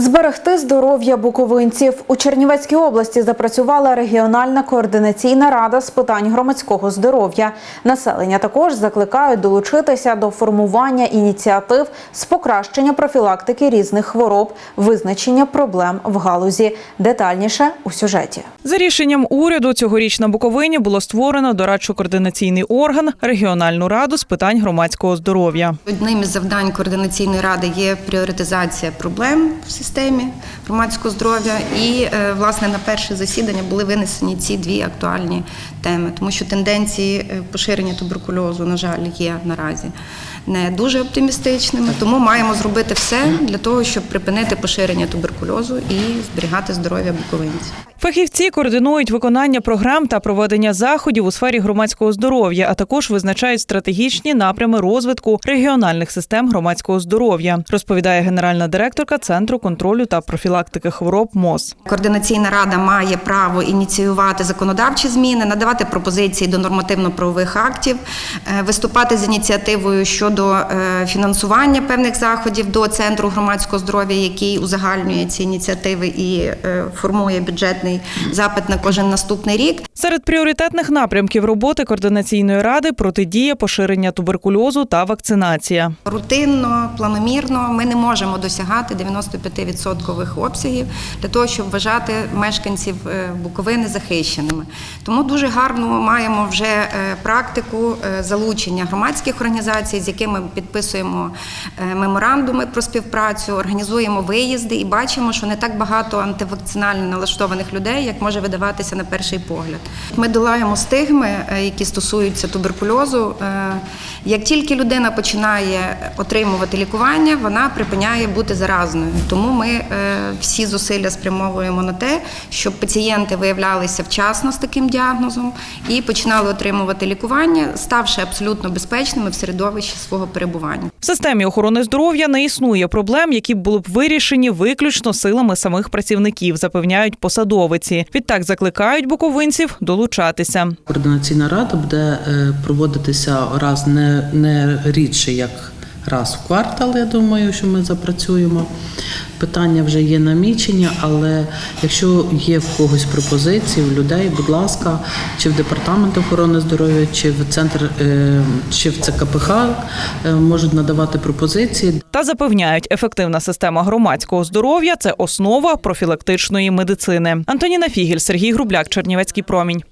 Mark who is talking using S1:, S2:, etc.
S1: Зберегти здоров'я буковинців у Чернівецькій області запрацювала регіональна координаційна рада з питань громадського здоров'я. Населення також закликають долучитися до формування ініціатив з покращення профілактики різних хвороб, визначення проблем в галузі. Детальніше у сюжеті.
S2: За рішенням уряду цьогоріч на Буковині було створено дорадчо-координаційний орган регіональну раду з питань громадського здоров'я.
S3: Одним із завдань координаційної ради є пріоритизація проблем в системі громадського здоров'я. І е, власне на перше засідання були винесені ці дві актуальні теми, тому що тенденції е, поширення туберкульозу, на жаль, є наразі не дуже оптимістичними. Тому маємо зробити все для того, щоб припинити поширення туберкульозу і зберігати здоров'я буковинців.
S2: Фахівці координують виконання програм та проведення заходів у сфері громадського здоров'я, а також визначають стратегічні напрями розвитку регіональних систем громадського здоров'я, розповідає генеральна директорка Центру контролю та профілактики хвороб МОЗ.
S3: Координаційна рада має право ініціювати законодавчі зміни, надавати пропозиції до нормативно-правових актів, е, виступати з ініціативою щодо е, фінансування певних заходів до центру громадського здоров'я, який узагальнює ці ініціативи і е, формує бюджетний запит на кожен наступний рік.
S2: Серед пріоритетних напрямків роботи координаційної ради протидія поширення туберкульозу та вакцинація.
S3: Рутинно, планомірно ми не можемо досягати 95% обсягів для того, щоб вважати мешканців е, Буковини захищеними. Тому дуже гарно маємо вже е, практику е, залучення громадських організацій, з якими підписуємо меморандуми про співпрацю, організуємо виїзди і бачимо, що не так багато антивакцинально налаштованих людей, як може видаватися на перший погляд. Ми долаємо стигми, е, які стосуються туберкульозу. Е, Як тільки людина починає отримувати лікування, вона припиняє бути заразною. Тому ми е, всі зусилля спрямовуємо на те, щоб пацієнти виявлялися вчасно з таким діагнозом і починали отримувати лікування, ставши абсолютно безпечними в середовищі свого перебування.
S2: В системі охорони здоров'я не існує проблем, які були б вирішені виключно силами самих працівників, запевняють посадовиці. Відтак закликають буковинців долучатися.
S4: Координаційна рада буде е, проводитися раз не, не рідше, як раз в квартал. Я думаю, що ми запрацюємо. Питання вже є намічені, але якщо є в когось пропозиції, в людей, будь ласка, чи в департамент охорони здоров'я, чи в центр, е, чи в ЦКПХ е, можуть надавати пропозиції.
S2: Та запевняють, ефективна система громадського здоров'я це основа профілактичної медицини. Антоніна Фігель, Сергій Грубляк, Чернівецький промінь.